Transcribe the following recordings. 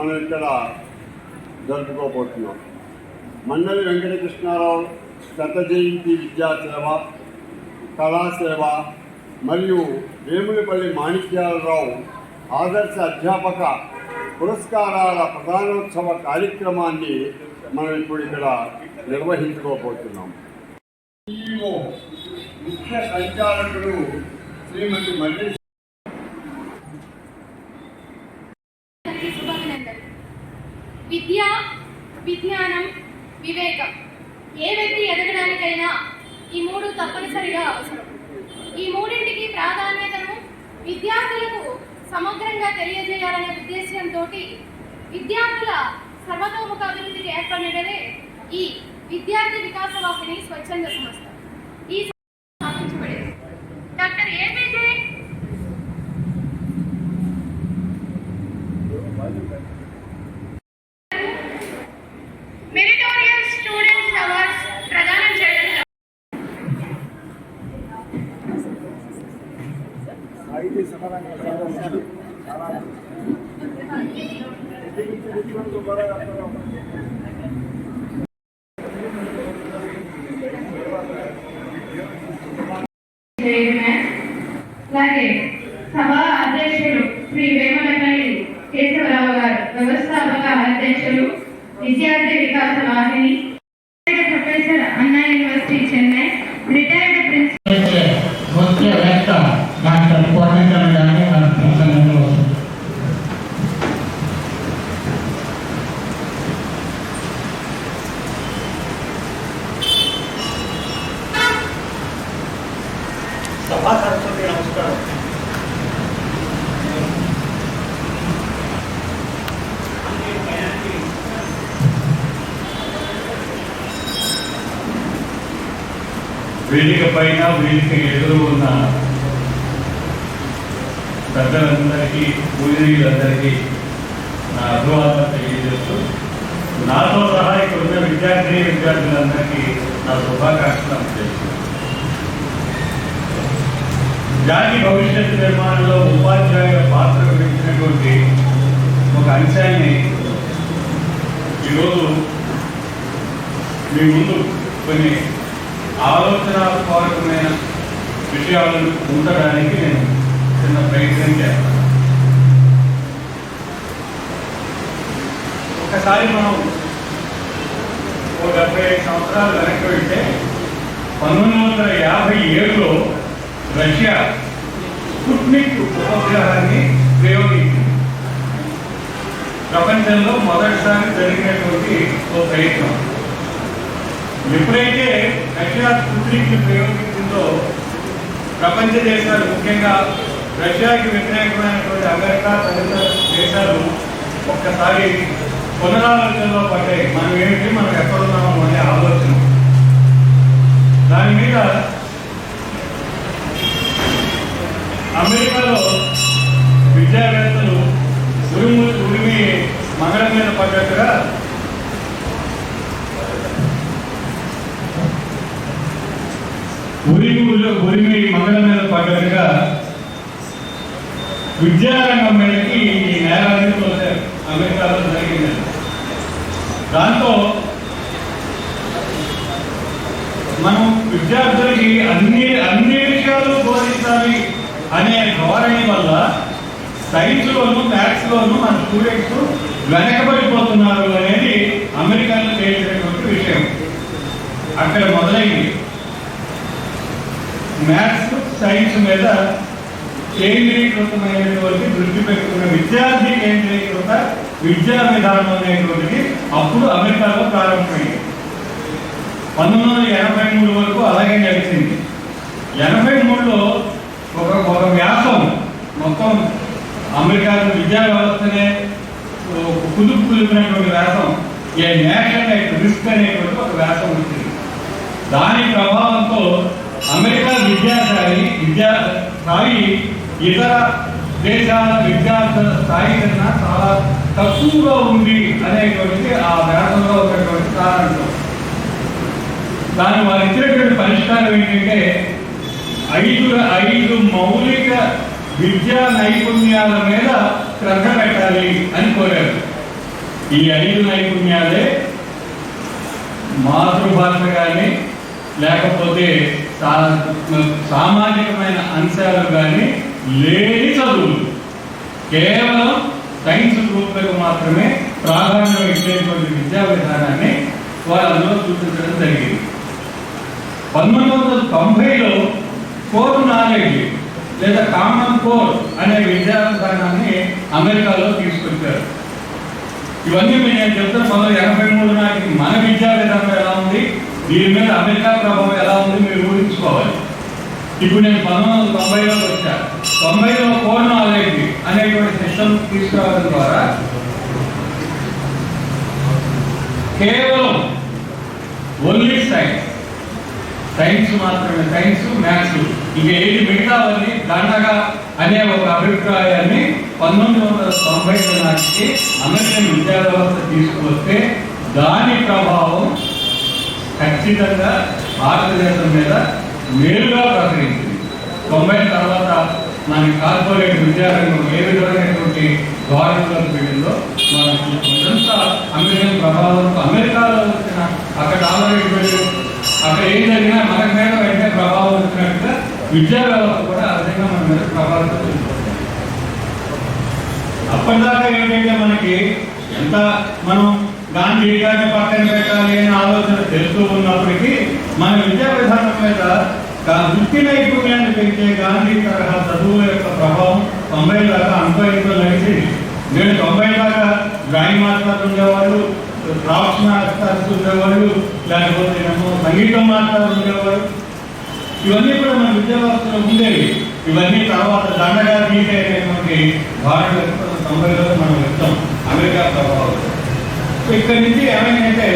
మనం ఇక్కడ జరుపుకోబోతున్నాం. మండలి వెంకటకృష్ణారావు శత జయంతి విద్యాసేవ కళాసేవ మరియు వేములపల్లి మాణిక్యాలరావు ఆదర్శ అధ్యాపక పురస్కారాల ప్రధానోత్సవ కార్యక్రమాన్ని మనం ఇప్పుడు ఇక్కడ నిర్వహించుకోబోతున్నాం. ముఖ్య సంచాలకుడు శ్రీమతి మల్లేశ్వర అందరికీ శుభాభినందనలు విద్య విజ్ఞానం వివేకం ఏ వ్యక్తి ఎదగడానికైనా ఈ మూడు తప్పనిసరిగా అవసరం ఈ మూడింటికి ప్రాధాన్యతను విద్యార్థులకు సమగ్రంగా తెలియజేయాలనే ఉద్దేశంతో విద్యార్థుల సర్వతోముఖ అభివృద్ధికి ఏర్పడినదే ఈ విద్యార్థి వికాస వాహిని స్వచ్ఛంద సంస్థ ఈ సంస్థ స్థాపించబడింది doctor APJ meritorious students awards ప్రదానం చేయడం చైర్మన్ అలాగే సభ అధ్యక్షులు శ్రీ వేమలపల్లి కేశవరావు గారు వ్యవస్థాపక అధ్యక్షులు Vidyarthi Vikasa Vahini professor Anna university Chennai retired principal అయితే ముఖ్య వ్యక్త డాక్టర్ కోటేశ్వర గారి మన ప్రసంగంలో వస్తుంది. సభా సరస్వతి నమస్కారం వేదిక పైన వేదిక ఎదురు ఉన్న పెద్దలందరికీ పూజనీయులందరికీ నా అభివాదం తెలియజేస్తూ నాతో సహా ఇక్కడ ఉన్న విద్యార్థి విద్యార్థులందరికీ నా శుభాకాంక్షలు అందజేస్తున్నాను జాతి భవిష్యత్తు నిర్మాణంలో ఉపాధ్యాయుల పాత్ర వహించినటువంటి ఒక అంశాన్ని ఈరోజు మీ ముందు కొన్ని ఆలోచనాత్మకమైన విషయాలను ఉండడానికి నేను చిన్న ప్రయత్నం చేస్తాను. ఒకసారి మనం ఒక డెబ్బై ఐదు సంవత్సరాలు వెనక్కి వెళ్తే పంతొమ్మిది వందల యాభై ఏడులో రష్యా స్పుట్నిక్ ఉపగ్రహాన్ని ప్రయోగించింది ప్రపంచంలో మొదటిసారి జరిగినటువంటి ఓ ప్రయత్నం. ఎప్పుడైతే రష్యా స్పుట్నిక్ ప్రయోగించిందో ప్రపంచ దేశాలు ముఖ్యంగా రష్యాకి వ్యతిరేకమైనటువంటి అమెరికా తదితర దేశాలు ఒక్కసారి పునరాలోచనలో పడ్డాయి. మనం ఏమిటి? మనం ఎక్కడున్నాము అనే ఆలోచన. దాని మీద అమెరికాలో విద్యావేత్తలు ఉరుము ఉరిమి మంగళం మీద పడ్డట్టుగా ఉరిమిలో ఉరిమి మంగళ మీద పడ్డట్టుగా విద్యారంగం మీదకి ఈ నేరాన్ని అమెరికాలో జరిగింది. దాంతో మనం విద్యార్థులకి అన్ని అన్ని విషయాలు బోధించాలి అనే ధోరణి వల్ల సైన్స్లోను మ్యాథ్స్లోను మన స్టూడెంట్స్ వెనకబడిపోతున్నారు అనేది అమెరికాలో చేసినటువంటి విషయం. అక్కడ మొదలైంది. మ్యాథ్స్ సైన్స్ మీద కేంద్రీకృతమైనటువంటి దృష్టి పెట్టుకున్న విద్యార్థి కేంద్రీకృత విద్యా విధానం అనేటువంటిది అప్పుడు అమెరికాలో ప్రారంభమైంది. పంతొమ్మిది వందల ఎనభై మూడు వరకు అలాగే నడిచింది ఎనభై మూడులో ఒక ఒక వ్యాసం మొత్తం అమెరికా విద్యా వ్యవస్థనే కుదుపు కుదిపినటువంటి వ్యాసం ఏ నేషన్ రిస్క్ అనేటువంటి ఒక వ్యాసం వచ్చింది. దాని ప్రభావంతో అమెరికా విద్యాశాలి విద్యా స్థాయి ఇతర దేశాల విద్యార్థుల స్థాయి కన్నా చాలా తక్కువగా ఉంది అనేటువంటిది ఆ వ్యాసంలో ఉన్నటువంటి కారణం దాని వారు ఇచ్చినటువంటి పరిష్కారం ఏంటంటే ఐదు ఐదు మౌలిక విద్యా నైపుణ్యాల మీద శ్రద్ధ పెట్టాలి అని కోరారు. ఈ ఐదు నైపుణ్యాలే మాతృభాష కానీ లేకపోతే సామాజికమైన అంశాలు కానీ లేని చదువులు. కేవలం సైన్స్ గ్రూప్లకు మాత్రమే ప్రాధాన్యం ఇచ్చేటువంటి విద్యా విధానాన్ని వారు అందులో చూపించడం జరిగింది. పంతొమ్మిది వందల తొంభైలో కోర్ నాలెడ్జ్ లేదా కామన్ కోర్ అనే విద్యా విధానాన్ని అమెరికాలో తీసుకొచ్చారు. ఇవన్నీ నేను చెప్తాను పంతొమ్మిది ఎనభై మూడు నాటికి మన విద్యా విధానం ఎలా ఉంది? దీని మీద అమెరికా ప్రభావం ఎలా ఉంది మీరు ఊహించుకోవాలి. ఇప్పుడు నేను పంతొమ్మిది వందల తొంభైలో వచ్చా. తొంభైలో కోర్ నాలెడ్జ్ అనేటువంటి సిస్టమ్ తీసుకురావడం ద్వారా కేవలం ఓన్లీ సైన్స్. సైన్స్ మాత్రమే సైన్స్ మ్యాథ్స్. ఇక ఏది మిగతావన్నీ దండగా అనే ఒక అభిప్రాయాన్ని పంతొమ్మిది వందల తొంభై నాటికి అమెరికన్ విద్యా వ్యవస్థ తీసుకువస్తే దాని ప్రభావం ఖచ్చితంగా భారతదేశం మీద మేలుగా ప్రకటించింది తొంభై తర్వాత మన కార్పొరేట్ విద్యారంగం ఏ విధమైనటువంటి ధోరణిలోకి వెళ్ళిందో మనం ఇదంతా అమెరికన్ ప్రభావంతో అమెరికాలో వచ్చిన అక్కడ డాలరేట్ అక్కడ ఏం జరిగినా మన మీద వెంటనే ప్రభావం వచ్చినట్టుగా విద్యా వ్యవస్థ కూడా ఆ విధంగా మన మీద ప్రభావితం చెందుతుంది. అప్పటిదాకా ఏంటంటే మనకి ఎంత మనం గాంధీ గారిని పక్కన పెట్టాలి అనే ఆలోచన తెలుస్తూ ఉన్నప్పటికీ మన విద్యా విధానం మీద వృత్తి నైపుణ్యాన్ని పెంచే గాంధీ తరహా చదువుల యొక్క ప్రభావం తొంభై దాకా అనుభవ ఐదులో నేను తొంభై దాకా డ్రాయింగ్ మాస్టర్లు ఉండేవాళ్ళు క్రాఫ్ట్స్ మాస్టర్స్ ఉండేవాళ్ళు లేకపోతే ఏమో సంగీతం మాస్టర్లు ఉండేవాళ్ళు. ఇవన్నీ కూడా మన విద్యా వ్యవస్థలో ఉండేవి. ఇవన్నీ తర్వాత దండగా తీసేటువంటి భారత తొంభైలో మనం వచ్చాం అమెరికా ప్రభావం. ఇక్కడి నుంచి ఏమైందంటే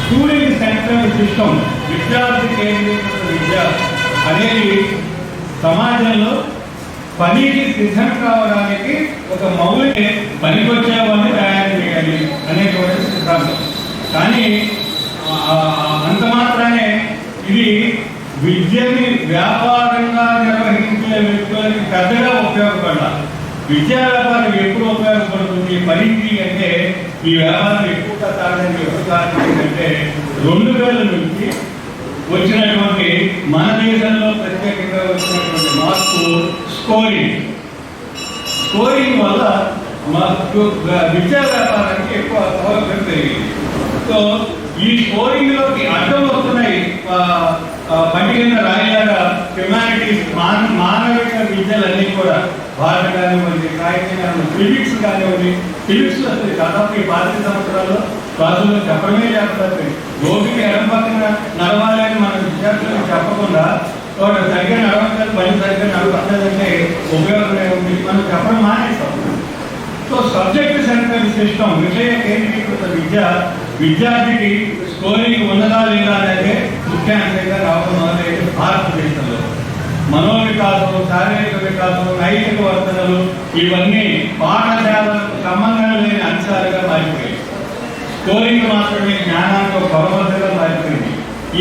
స్టూడెంట్ సెంట్రల్ సిస్టమ్ విద్యార్థి కేంద్రీకృత విద్య అనేది సమాజంలో పనికి సిద్ధం కావడానికి ఒక మౌలిక పనికొచ్చేవాడిని తయారు చేయాలి అనేటువంటి సిద్ధాంతం. కానీ అంత మాత్రమే ఇది విద్యని వ్యాపారంగా నిర్వహించే వ్యక్తులకి పెద్దగా ఉపయోగపడాలి. విద్యా వ్యాపారం ఎప్పుడు ఉపయోగపడుతుంది? పనికి అంటే ఈ వ్యాపారం ఎక్కువగా తాగడానికి ఎక్కువ కారణం ఏంటంటే రెండు వేల నుంచి వచ్చినటువంటి మన దేశంలో ప్రత్యేకంగా వచ్చినటువంటి మార్పు స్కోరింగ్ స్కోరింగ్ వల్ల మాకు విద్యా వ్యాపారానికి ఎక్కువ అవసరం జరిగింది సో ఈ స్కోరింగ్లోకి అడ్డం వస్తున్నాయి ఆ, ఆ, హ్యుమానిటీస్ మాన మానవిక విద్యలన్నీ కూడా. భారత కానివ్వండి కాగితం కానివ్వండి ఫిజిక్స్ కానివ్వండి ఫిజిక్స్ వస్తుంది దాదాపు ఈ పాతిక సంవత్సరాల్లో క్లాసుల్లో చెప్పడమే చెప్పలేదు గోపికి ఎడం పక్కన నడవాలి అని మన విద్యార్థులకు చెప్పకుండా వాడు సరిగ్గా నడవట్లేదు పని సరిగ్గా నడవట్లేదంటే ఉపయోగం ఉంది మనం చెప్పడం మానేస్తాం సో సబ్జెక్ట్ సెంటర్ సిస్టమ్ విషయ కేంద్రీకృత విద్య విద్యార్థికి స్కోరింగ్ ఉన్నదా లేదా అనేది ముఖ్యాంశంగా రావడం అనేది భారతదేశంలో. మనోవికాసం శారీరక వికాసం నైతిక వర్తనలు ఇవన్నీ పాఠశాలకు సంబంధం లేని అంశాలుగా మారిపోయాయి. స్కోరింగ్ మాత్రమే జ్ఞానానికి ఒక కొలబద్దగా మారిపోయింది.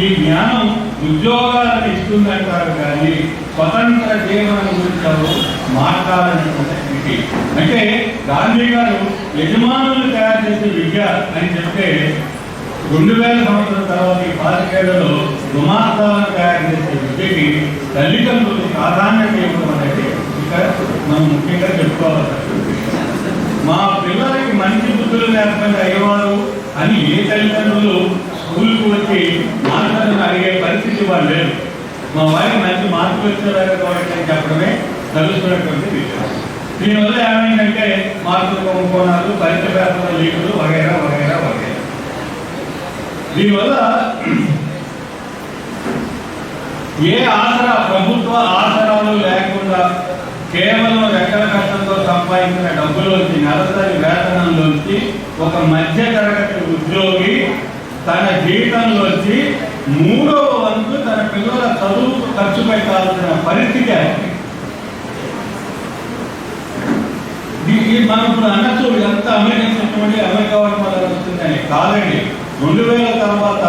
ఈ జ్ఞానం ఉద్యోగాలను ఇస్తుందంటారు కానీ స్వతంత్ర జీవనం గురించి ఎవరు మాట్లాడనటువంటి స్థితి. అంటే గాంధీ గారు యజమానులు తయారు చేసే విద్య అని చెప్తే రెండు వేల సంవత్సరం తర్వాత ఈ పాతికేళ్ళలో గుమాస్తాలను తయారు చేసే విద్యకి తల్లిదండ్రులు ప్రాధాన్యత ఇవ్వడం అనేది ఇక్కడ మనం ముఖ్యంగా చెప్పుకోవాలి మా పిల్లలకి మంచి బుద్ధులు లేకపోతే అయ్యేవారు అని ఏ తల్లిదండ్రులు స్కూల్కి వచ్చి మాస్టర్ని అడిగే పరిస్థితి వాళ్ళు లేరు. మా వారికి మంచి మార్కులు వచ్చేలాగా కాబట్టి అని చెప్పడమే తలుస్తున్నటువంటి విషయం. దీనివల్ల ఏమైందంటే మార్కులు కొనుక్కోనాలు పరీక్ష పేపర్ల లీకులు వగైరా వగైరా వగైరా దీనివల్ల ఏ ఆసరా ప్రభుత్వ ఆసరాలు లేకుండా కేవలం రెక్కల కష్టంతో సంపాదించిన డబ్బులోంచి నెలసరి వేతనంలోంచి ఒక మధ్య తరగతి ఉద్యోగి తన జీవితంలోంచి మూడో వంతు తన పిల్లల చదువు ఖర్చు పెట్టాల్సిన పరిస్థితి మనం ఇప్పుడు అన్నట్టు ఎంత అమెరికన్ సిస్టమ్ అమెరికా వాడు మన వస్తుందని కాదండి. రెండు వేల తర్వాత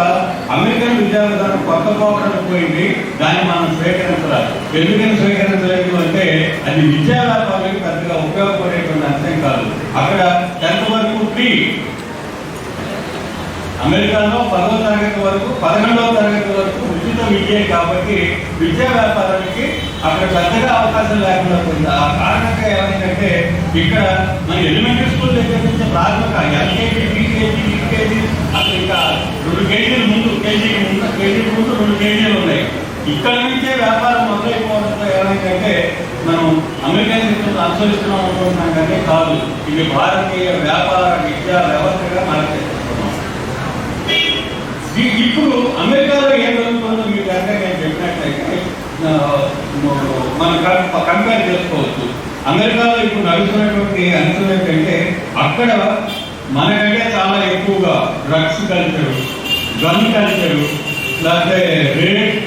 అమెరికన్ విద్యా విధానం కొత్త పోకడకు పోయింది. దాన్ని మనం స్వీకరించాలి ఎందుకని స్వీకరించలేదు అంటే అది విద్యా వ్యాపారానికి పెద్దగా ఉపయోగపడేటువంటి అంశం కాదు. అక్కడ టెన్త్ వరకు ఫ్రీ అమెరికాలో పదవ తరగతి వరకు పదకొండవ తరగతి వరకు ఉచిత విద్య కాబట్టి విద్యా వ్యాపారానికి అక్కడ పెద్దగా అవకాశం లేకుండా పోయింది. ఆ కారణంగా ఏమైందంటే ఇక్కడ మన ఎలిమెంటరీ స్కూల్ దగ్గర నుంచి ప్రాథమిక ఎల్కేజీ యూకేజీ యూకేజీ అసలు ఇంకా రెండు కేజీలు ముందు కేజీకి ముందు కేజీకి ముందు రెండు కేజీలు ఉన్నాయి. ఇక్కడ నుంచే వ్యాపారం మొదలైపోవడంతో ఏమైందంటే మనం అమెరికన్ సిస్టమ్ అనుసరిస్తున్నాం అనుకుంటున్నాం కానీ కాదు. ఇది భారతీయ వ్యాపార విద్యా వ్యవస్థగా మార్చేస్తున్నాం ఇప్పుడు అమెరికాలో ఏం జరుగుతుందో మీకు అంటే నేను చెప్పినట్లయితే మనం కంపేర్ చేసుకోవచ్చు. అమెరికాలో ఇప్పుడు నడుస్తున్నటువంటి అంశం ఏంటంటే అక్కడ మనకంటే చాలా ఎక్కువగా డ్రగ్స్ కల్చర్ గన్ కల్చరు లేకపోతే రేట్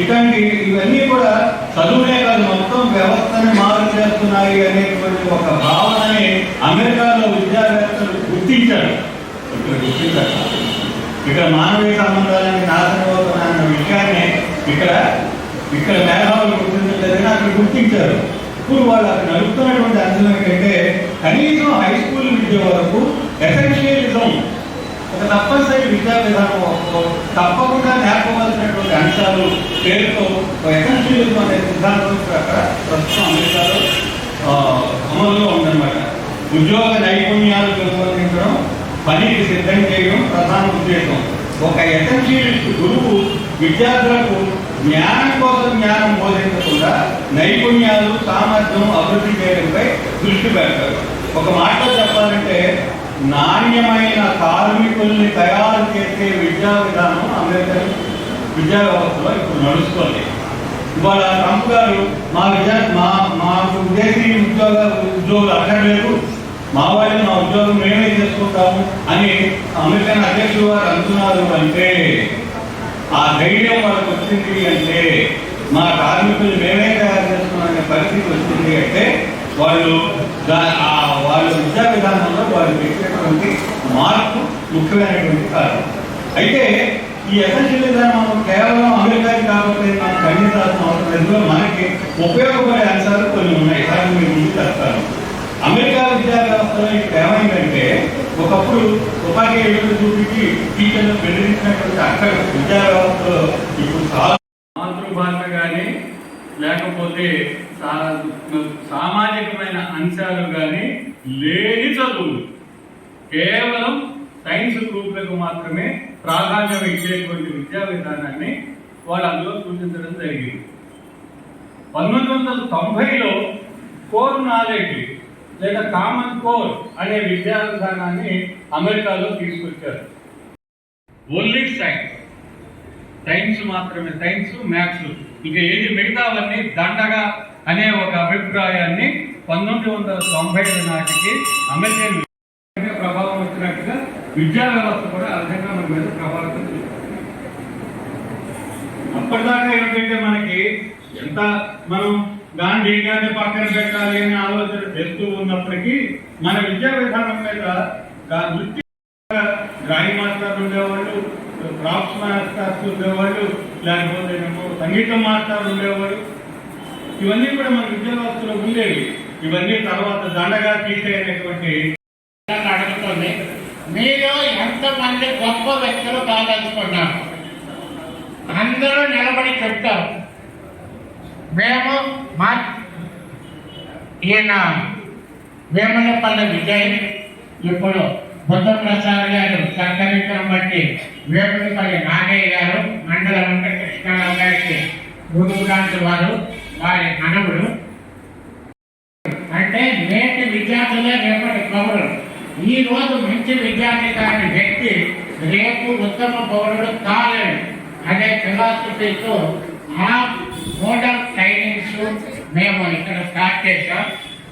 ఇటువంటి ఇవన్నీ కూడా చదువునే కాదు మొత్తం వ్యవస్థని మారు చేస్తున్నాయి అనేటువంటి ఒక భావనని అమెరికాలో విద్యావేత్తలు గుర్తించారు. ఇక్కడ గుర్తించారు. ఇక్కడ మానవీయ సంబంధాలని నాశనం అవుతున్నాయన్న విషయాన్ని ఇక్కడ ఇక్కడ మేధావులు గుర్తించలేదని అక్కడ గుర్తించారు. ఇప్పుడు వాళ్ళు అక్కడ నడుపుతున్నటువంటి అంశం ఏంటంటే కనీసం హై స్కూల్ విద్య వరకు ఎసెన్షియలిజం ఒక తప్పనిసరి విద్యా విధానం తప్పకుండా నేర్పవలసినటువంటి అంశాలు పేరుతో ఎసెన్షియలిజం అనే సిద్ధాంతం ప్రస్తుతం అమెరికాలో అమలులో ఉందన్నమాట. ఉద్యోగ నైపుణ్యాలు పెంపొందించడం పనికి సిద్ధం చేయడం ప్రధాన ఉద్దేశం. ఒక ఎసెన్షియలిస్ట్ గురువు విద్యార్థులకు జ్ఞానం కోసం జ్ఞానం బోధించకుండా నైపుణ్యాలు సామర్థ్యం అభివృద్ధి చేయడంపై దృష్టి పెడతారు ఒక మాటలో చెప్పాలంటే నాణ్యమైన కార్మికుల్ని తయారు చేసే విద్యా విధానం అమెరికన్ విద్యా వ్యవస్థలో ఇప్పుడు నడుస్తుంది. ఇవాళ ట్రంప్ గారు మా విద్యా మా మాకు విదేశీ ఉద్యోగ ఉద్యోగులు అక్కర్లేదు మా వాళ్ళు మా ఉద్యోగం మేమే చేసుకుంటాము అని అమెరికన్ అధ్యక్షుడు గారు అంటున్నారు అంటే ఆ ధైర్యం వాళ్ళకి వచ్చింది అంటే మా కార్మికులు మేమే తయారు చేసుకున్న పరిస్థితి వచ్చింది అంటే వాళ్ళు వాళ్ళ విద్యా విధానంలో వాళ్ళు పెట్టినటువంటి మార్పు ముఖ్యమైనటువంటి కారణం. అయితే ఈ ఎసెన్షియల్ విధానం కేవలం అమెరికాకి కాకపోతే మనం ఖండించాల్సిన అవసరం లేదు. మనకి ఉపయోగపడే అంశాలు కొన్ని ఉన్నాయి. కానీ మీరు ముందు చెప్తాను. అమెరికా విద్యా వ్యవస్థలో ఇప్పుడు ఏమైందంటే ఒకప్పుడు ఉపాధ్యాయులు చూపించి టీచర్లు బెదిరించినటువంటి అక్కడ విద్యా వ్యవస్థలో ఇప్పుడు చాలా మాతృభాష కానీ లేకపోతే సామాజికమైన అంశాలు కానీ లేని చదువులు. కేవలం సైన్స్ గ్రూపులకు మాత్రమే ప్రాధాన్యం ఇచ్చేటువంటి విద్యా విధానాన్ని వాళ్ళు అందులో సూచించడం జరిగింది. పంతొమ్మిది వందల తొంభైలో కోర్ నాలెడ్జ్ లేదా కామన్ కోర్ అనే విద్యా విధానాన్ని అమెరికాలో తీసుకొచ్చారు. Only science. సైన్స్ మాత్రమే సైన్స్ మ్యాథ్స్. ఇక ఏది మిగతావన్నీ దండగా అనే ఒక అభిప్రాయాన్ని పంతొమ్మిది వందల తొంభై నాటికి అమెరికన్ ప్రభావం వచ్చినట్టుగా విద్యా వ్యవస్థ కూడా ఆ మన మీద ప్రభావితం అప్పటిదాకా ఏంటంటే మనకి ఎంత మనం గాంధీ గారిని పక్కన పెట్టాలి అనే ఆలోచన చేస్తూ ఉన్నప్పటికీ మన విద్యా విధానం మీద వృత్తి డ్రాయింగ్ మాస్టర్ ఉండేవాళ్ళు క్రాఫ్ట్స్ మాస్టర్స్ ఉండేవాళ్ళు లేకపోతే సంగీతం మాస్టర్ ఉండేవాళ్ళు ఇవన్నీ కూడా మన విద్యా ఉండేవి ఇవన్నీ తర్వాత దండగా తీసేయనటువంటి నన్ను అడుగుతుంది. మీరు ఎంతమంది గొప్ప వ్యక్తులు కాదనుకున్నారు? అందరూ నిలబడి చెప్తారు. మేము మా ఈయన వేములపల్లి విజయ్ ఇప్పుడు బుద్ధప్రసాద్ గారు సహకరించడం బట్టి వేమనపల్లి నాగయ్య గారు మండల వెంకటకృష్ణరావు గారికి గురువు లాంటి వారు వారి మనవుడు అంటే నేటి విద్యార్థులే రేపటి పౌరులు. ఈ రోజు మంచి విద్యార్థి కాని వ్యక్తి రేపు ఉత్తమ పౌరుడు కాలేడు. అనే ఫిలాసఫీతో ఆ మోడల్ ట్రైనింగ్స్ మేము ఇక్కడ స్టార్ట్ చేశాం.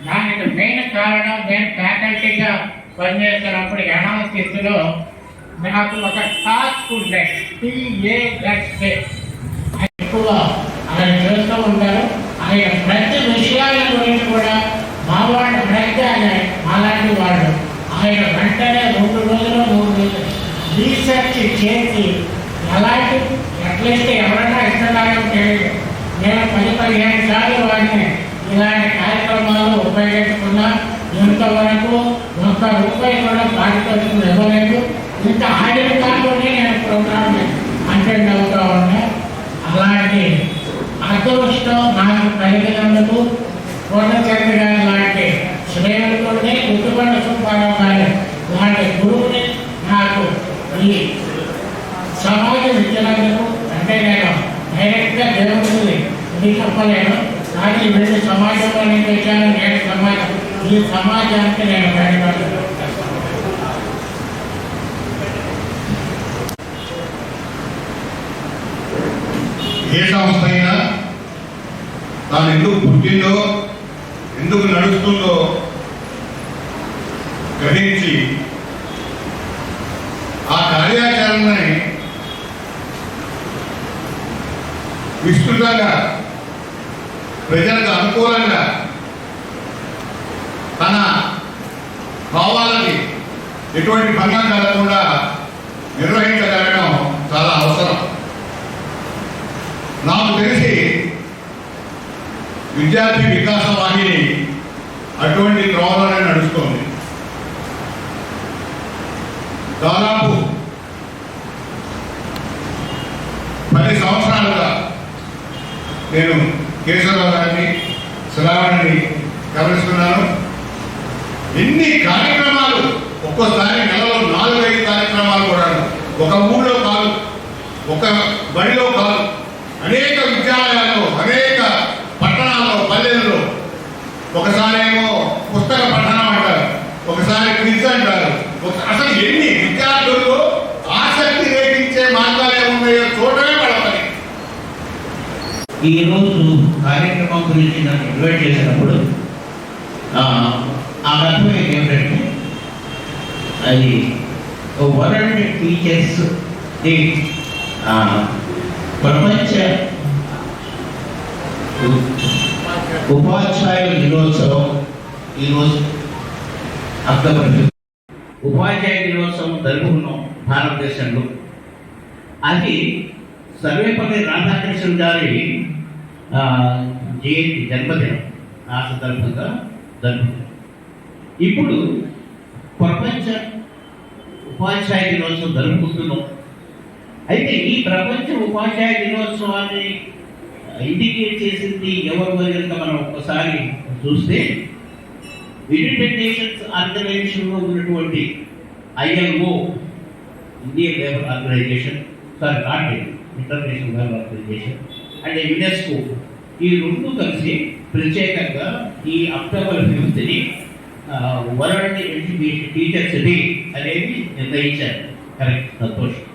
దానికి మెయిన్ కారణం నేను ఫ్యాకల్టీగా పనిచేస్తున్నప్పుడు ఎనాలిసిస్లో నాకు ఒక టాస్క్ ఉండే. టీఏఎస్ఏ ఎక్కువగా ఆయన చేస్తూ ఉంటారు. ఆయన ప్రతి విషయాల గురించి కూడా మా వాళ్ళు ప్రతి ఆయన మాలాంటి వాళ్ళు ఆయన వెంటనే రెండు రోజులు మూడు రోజులు రీసెర్చ్ చేసి ఎలాంటి అట్లీస్ట్ ఎవరైనా ఇస్తున్నారో తెలియదు. నేను పది పదిహేను సార్లు వాడిని ఇలాంటి కార్యక్రమాలు ఉపయోగించుకున్నా. ఇంతవరకు ఒక్క రూపాయి కూడా పారితోషికం ఇవ్వలేదు. ఇంత ఆయన కాలంలోనే నేను ప్రోగ్రామ్ అంటే నవ్వుతా ఉన్నాను అలాంటి అదృష్టం నాకు కలిగినందుకు పూర్ణచంద్ర గారి లాంటి శ్రేణులతోనే గుర్తుపండ సుబ్బారావు గారు లాంటి గురువుని నాకు ఈ సమాజ విద్యలందుకు అంటే నేను డైరెక్ట్గా దేవుడిని ఇది చెప్పలేను కానీ వీళ్ళు సమాజంలో నేను వచ్చాను నేను సమాజం ఈ సమాజానికి నేను ధన్యవాదాలు ఏ సంస్థ అయినా తాను ఎందుకు పుట్టిందో ఎందుకు నడుస్తుందో గ్రహించి ఆ కార్యాచరణని విస్తృతంగా ప్రజలకు అనుకూలంగా తన భావాలని ఎటువంటి భంగం కలగకుండా నిర్వహించగలగడం చాలా అవసరం. నాకు తెలిసి విద్యార్థి వికాస వాహిని అటువంటి త్రోవలోనే నడుస్తోంది. దాదాపు పది సంవత్సరాలుగా నేను కేశవరావు గారిని శ్రావణిని గమనిస్తున్నాను ఎన్ని కార్యక్రమాలు ఒక్కోసారి నెలలో నాలుగైదు కార్యక్రమాలు కూడా ఒక ఊళ్ళో కాదు ఒక బడిలో కాదు అనేక విద్యాలయాల్లో అనేక పట్టణాల్లో పల్లెల్లో ఒకసారి ఏమో పుస్తక పఠనం అంటారు ఒకసారి క్విజ్ అంటారు. అసలు ఎన్ని విద్యార్థులు ఆసక్తి రేపించే మార్గాలు ఏమున్నాయో చూడటమే పడతాయి ఈ రోజు కార్యక్రమం గురించి నన్ను ఇన్వైట్ చేసినప్పుడు ఆ, అర్థం ఏమిటంటే అది వరల్డ్ టీచర్స్ డే ప్రపంచ ఉపాధ్యాయుల దినోత్సవం ఈరోజు అక్టోబర్ ఉపాధ్యాయ దినోత్సవం జరుపుకున్నాం భారతదేశంలో. అది సర్వేపల్లి రాధాకృష్ణ గారి జయంతి జన్మదినం. ఆ సందర్భంగా జరుపుకుంటాం ఇప్పుడు ప్రపంచ ఉపాధ్యాయ దినోత్సవం జరుపుకుంటున్నాం. అయితే ఈ ప్రపంచ ఉపాధ్యాయ దినోత్సవాన్ని ఇండికేట్ చేసింది ఎవరు అని కనుక మనం ఒక్కసారి చూస్తే యునైటెడ్ నేషన్స్ ఆర్గనైజేషన్లో ఉన్నటువంటి ILO Indian labour organisation sorry not international labour organisation and UNESCO ఈ రెండు కలిసి ప్రత్యేకంగా ఈ అక్టోబర్ ఫిఫ్త్ని వరల్డ్ ఎడ్యుకేషన్ టీచర్స్ డే అనేది నిర్ణయించారు. కరెక్ట్? సంతోషం.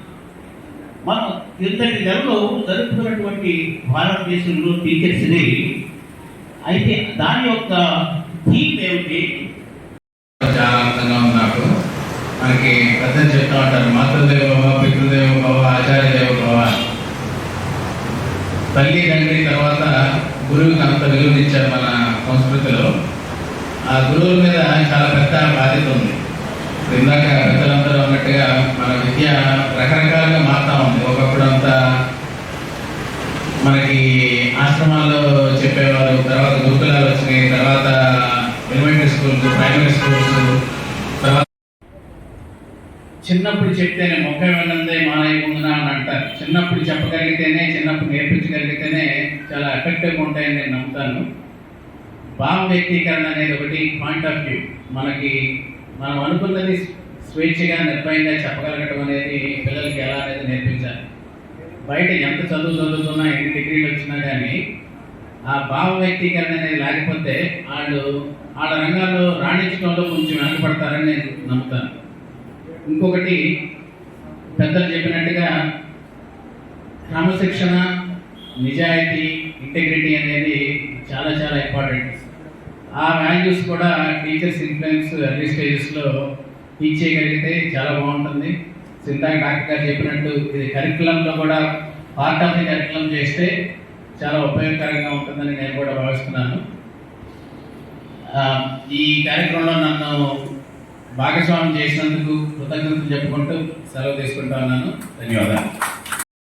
మనం ఇంతటి నెలలో జరుపుకున్నటువంటి భారతదేశంలో టీచర్స్ని అయితే దాని యొక్క థీమ్ ఏమిటి? చాలా అందంగా ఉన్నాడు మనకి పెద్దలు చెప్తా ఉంటారు మాతృదేవ భవ పితృదేవ భవ ఆచార్య దేవ భవ. తల్లి తండ్రి తర్వాత గురువుకి అంత విలువనిచ్చారు మన సంస్కృతిలో. ఆ గురువుల మీద చాలా పెద్ద బాధ్యత ఉంది. ఇందాక పెద్దలందరూ అన్నట్టుగా మన విద్య రకరకాలుగా మారుతా ఉంది. ఒకప్పుడు అంతా మనకి ఆశ్రమాల్లో చెప్పేవారు తర్వాత గురుకులాలు వచ్చినాయి తర్వాత ఎలిమెంటరీ స్కూల్స్ ప్రైమరీ స్కూల్స్ తర్వాత చిన్నప్పుడు చెప్తేనే మొక్క వెళ్ళందే మానయ్య ముందునా అని అంటారు. చిన్నప్పుడు చెప్పగలిగితేనే చిన్నప్పుడు నేర్పించగలిగితేనే చాలా ఎఫెక్టివ్గా ఉంటాయని నేను నమ్ముతాను. భావ వ్యక్తీకరణ అనేది ఒకటి పాయింట్ ఆఫ్ వ్యూ మనకి మనం అనుకున్నది స్వేచ్ఛగా నిర్భయంగా చెప్పగలగడం అనేది పిల్లలకి ఎలా అనేది నేర్పించాలి. బయట ఎంత చదువు చదువుతున్నా ఎన్ని డిగ్రీలు వచ్చినా కానీ ఆ భావ వ్యక్తీకరణ అనేది లేకపోతే వాళ్ళు వాళ్ళ రంగాల్లో రాణించడంలో కొంచెం వెనకపడతారని నేను నమ్ముతాను. ఇంకొకటి పెద్దలు చెప్పినట్టుగా క్రమశిక్షణ నిజాయితీ ఇంటెగ్రిటీ అనేది చాలా చాలా ఇంపార్టెంట్ ఆ వాల్యూస్ కూడా టీచర్స్ ఇన్ఫ్లుయెన్స్ ఎర్లీ స్టేజెస్లో ఇచ్చేయగలిగితే చాలా బాగుంటుంది. సింతా డాక్టర్ గారు చెప్పినట్టు ఇది కరికులంలో కూడా పార్ట్ ఆఫ్ ది కరికులం చేస్తే చాలా ఉపయోగకరంగా ఉంటుందని నేను కూడా భావిస్తున్నాను. ఈ కార్యక్రమంలో నన్ను భాగస్వామ్యం చేసినందుకు కృతజ్ఞతలు చెప్పుకుంటూ సెలవు తీసుకుంటా ఉన్నాను. ధన్యవాదాలు.